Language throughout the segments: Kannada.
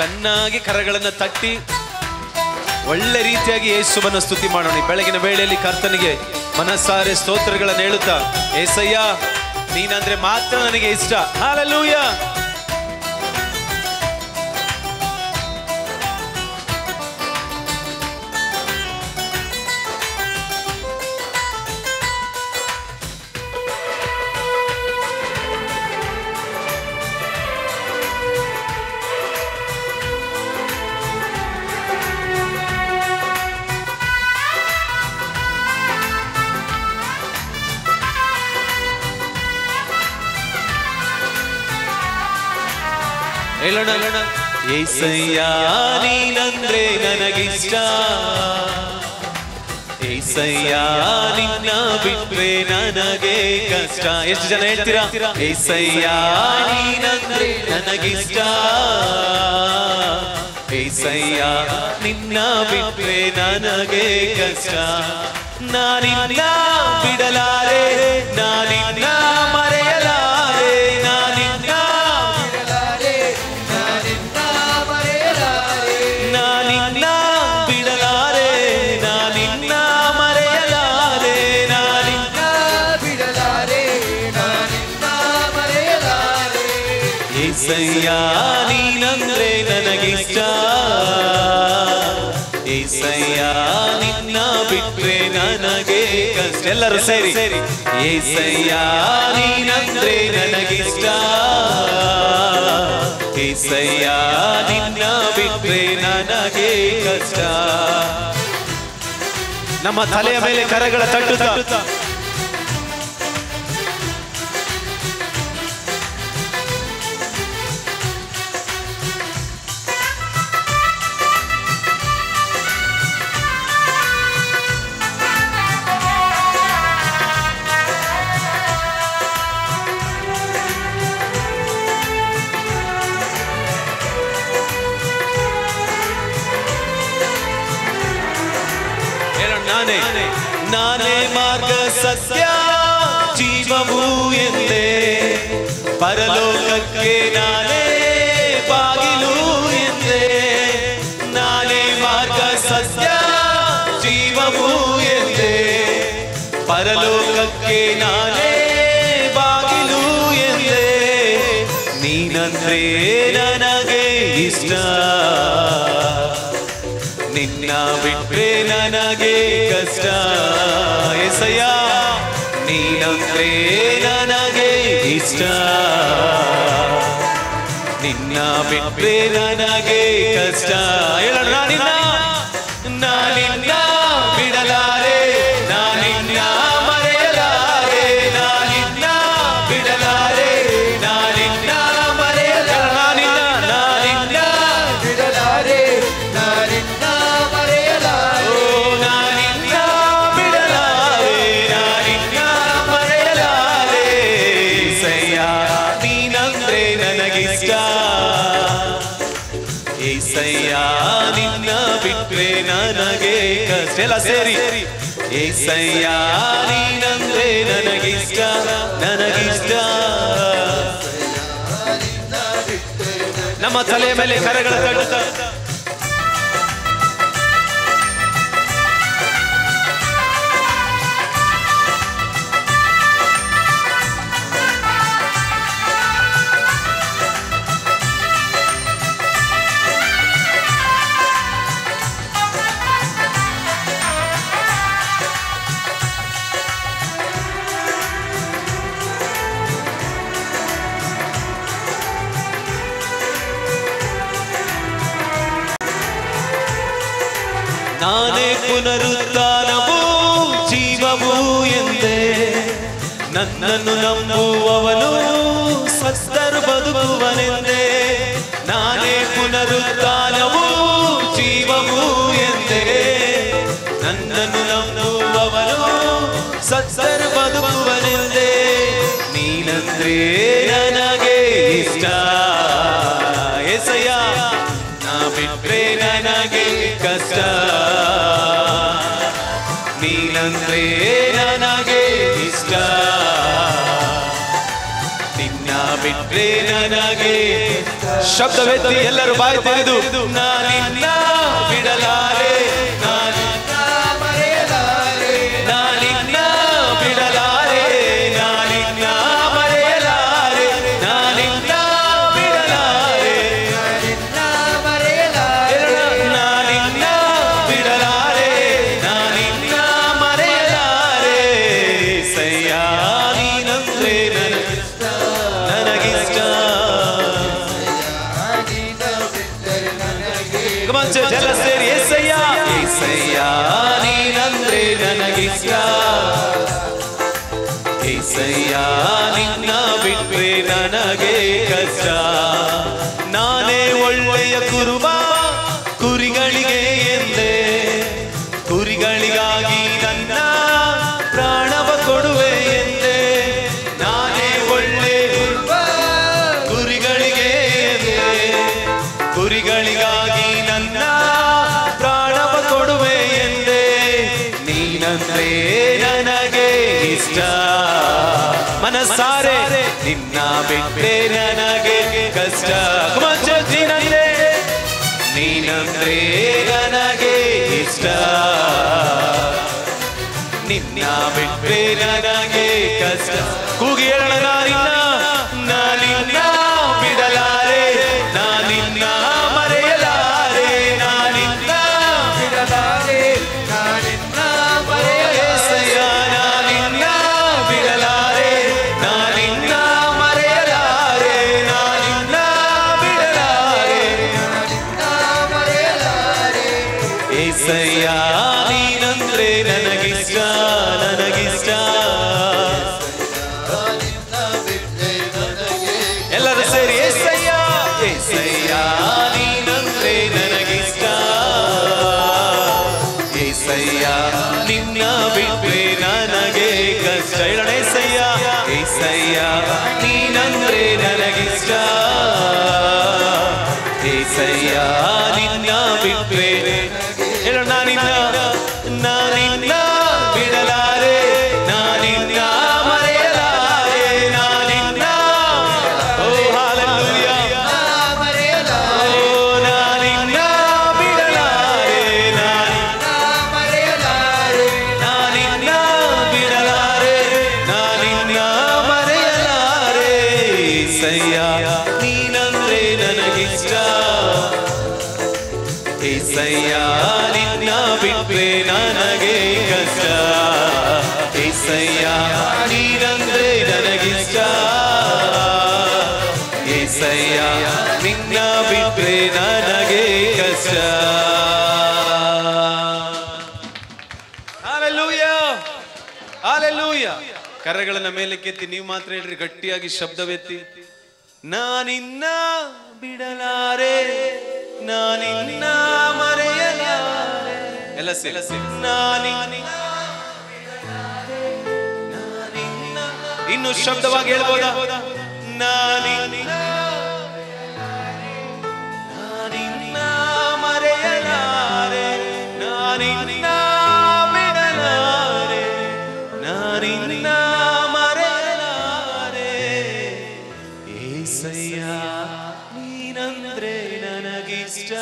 ಚೆನ್ನಾಗಿ ಕರಗಳನ್ನು ತಟ್ಟಿ ಒಳ್ಳೆ ರೀತಿಯಾಗಿ ಯೇಸುವನ್ನ ಸ್ತುತಿ ಮಾಡೋಣ. ಬೆಳಗಿನ ವೇಳೆಯಲ್ಲಿ ಕರ್ತನಿಗೆ ಮನಸ್ಸಾರೆ ಸ್ತೋತ್ರಗಳನ್ನು ಹೇಳುತ್ತಾ, ಏಸಯ್ಯ, ನೀನಂದ್ರೆ ಮಾತ್ರ ನನಗೆ ಇಷ್ಟ. ಹಾಲಲ್ಲೂಯ ಹೇಳೋಣ ಏಸಯ್ಯ ನೀನಂದ್ರೆ ನನಗಿಷ್ಟ. ಏಸಯ್ಯ ನಿನ್ನ ಬಿಟ್ರೆ ನನಗೆ ಕಷ್ಟ. ಎಷ್ಟು ಜನ ಹೇಳ್ತೀರಾ? ಏಸಯ್ಯ ನೀನಂದ್ರೆ ನನಗಿಷ್ಟ. ಏಸಯ್ಯ ನಿನ್ನ ಬಿಟ್ರೆ ನನಗೆ ಕಷ್ಟ. ನಾನಿನ್ನ ಬಿಡಲಾರೆ, ನಾನಿನ್ನ ಏಸಯ್ಯ ನೀನಂದ್ರೆ ನನಗಿಷ್ಟ. ಏಸಯ್ಯ, ನಿನ್ನ ಬಿಟ್ರೆ ನನಗೆ ಕಷ್ಟ. ಎಲ್ಲರೂ ಸೇರಿ. ಏಸಯ್ಯ, ನೀನಂದ್ರೆ ನನಗಿಷ್ಟ. ಏಸಯ್ಯ, ನಿನ್ನ ಬಿಟ್ರೆ ನನಗೆ ಕಷ್ಟ. ನಮ್ಮ ತಲೆಯ ಮೇಲೆ ಕರಗಳ ತಟ್ಟುತ್ತಾ. ಹೇಳೋಣ ನಾನೇ ನಾನೇ ಮಾರ್ಗ ಸತ್ಯ ಜೀವವು ಎಂದೇ ಪರಲೋಕಕ್ಕೆ ನಾನೇ ಬಾಗಿಲು ಎಂದೇ ನಾನೇ ಮಾರ್ಗ ಸತ್ಯ ಜೀವವು ಎಂದೇ ಪರಲೋಕಕ್ಕೆ ನಾನೇ ಬಾಗಿಲು ಎಂದೇ ನೀನಂದ್ರೆ ನಿನ್ನ ಬಿಟ್ರೆ ನನಗೆ ಕಷ್ಟ ಎಸಯ್ಯ ನೀನಂದ್ರೆ ನನಗೆ ಇಷ್ಟ ನಿನ್ನ ಬಿಟ್ರೆ ನನಗೆ ಕಷ್ಟ ಹೇಳೋಣ ನಾನಿನ್ನ ನಾನಿನ್ನ ಎಲ್ಲ ಸೇರಿ. ಏಸಯ್ಯ ನೀನಂದ್ರೆ ನನಗಿಷ್ಟ ನನಗಿಷ್ಟ. ನಮ್ಮ ತಲೆಯ ಮೇಲೆ ಕರಗಳ ತಡುತ್ತಾ ನಾನೇ ಪುನರುತ್ಥಾನವು ಜೀವವು ಎಂದೇ. ನನ್ನನ್ನು ನಂಬುವವನು ಸತ್ತರು ಬದುಕುವನೆಂದೇ. ನಾನೇ ಪುನರುತ್ಥಾನವು ಜೀವವು ಎಂದೇ. ನನ್ನನ್ನು ನಂಬುವವನು ಸತ್ತರು ಬದುಕುವನೆಂದೇ. ನೀನಂದ್ರೆ ನನಗೆ ಇಷ್ಟ. ಶಬ್ದವೆತ್ತಿ ಎಲ್ಲರೂ ಬಾಯಿ ತೆರೆದು ನಾನಿನ್ನ Come ಜಲ ಸೇರಿ ಎಸ್ಸಯ್ಯ ಎಸ್ಸಯ್ಯ ನೀನಂದ್ರೆ ನನಗಿಷ್ಟ. ಏಸಯ್ಯ ನಿನ್ನ ಬಿಟ್ರೆ ನನಗೆ ಕಷ್ಟ. ನೀನಂದ್ರೆ ನನಗೆ ಇಷ್ಟ. ಮನಸ್ಸಾರೆ ನಿನ್ನ ಬಿಟ್ಟೆ ನನಗೆ ಕಷ್ಟ. ನೀನಂದ್ರೆ ನೀನಂದ್ರೆ ನನಗೆ ಇಷ್ಟ. ನಿನ್ನ ಬಿಟ್ಟೆ ನನಗೆ ಕಷ್ಟ. ಕೂಗಿ ಹೇಳೋಣ ಏಸಯ್ಯ ನಿನ್ನ ಬಿಟ್ರೆ ಹೇಳೋಣ ನಾನಿನ್ನ ಏಸಯ್ಯ ನೀನಂದ್ರೆ ನನಗಿಷ್ಟ. ಏಸಯ್ಯ ನಿನ್ನ ಬಿಟ್ರೆ ನನಗೆ ಕಷ್ಟ. ಕರೆಗಳನ್ನ ಮೇಲೆ ಕೆತ್ತಿ ನೀವು ಮಾತ್ರ ಹೇಳ್ರಿ ಗಟ್ಟಿಯಾಗಿ ಶಬ್ದವೆತ್ತಿ. ನಾನಿನ್ನ ಬಿಡಲಾರೆ ನಾನಿನ್ನ ಮರೆಯಲಾರೆ. ಎಲ್ಲ ಸೇರಿ. ನಾನಿನ್ನ ಇನ್ನು ಶಬ್ದವಾಗಿ ಹೇಳ್ಬೋದಾ? ನಾನಿನ್ನ ನಾನಿನ್ನ ಮರೆಯಲಾರೆ, ನಾನಿನ್ನ ಬಿಡಲಾರೆ, ನಾನಿನ್ನ ಮರೆಯಲಾರೆ. ಏಸಯ್ಯ, ನೀನಂದ್ರೆ ನನಗಿಷ್ಟ.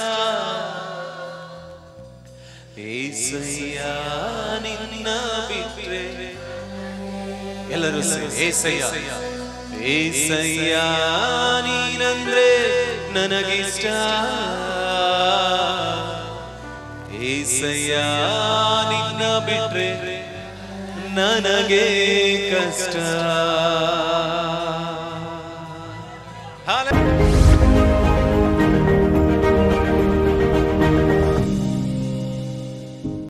ಏಸಯ್ಯ, ನಿನ್ನ ಎಲ್ಲರೂ ಏಸಯ್ಯ ಏಸಯ್ಯ. ನೀನಂದ್ರೆ ನನಗಿಷ್ಟ. ಏಸಯ್ಯ ನಿನ್ನ ಬಿಟ್ರೆ ನನಗೆ ಕಷ್ಟ.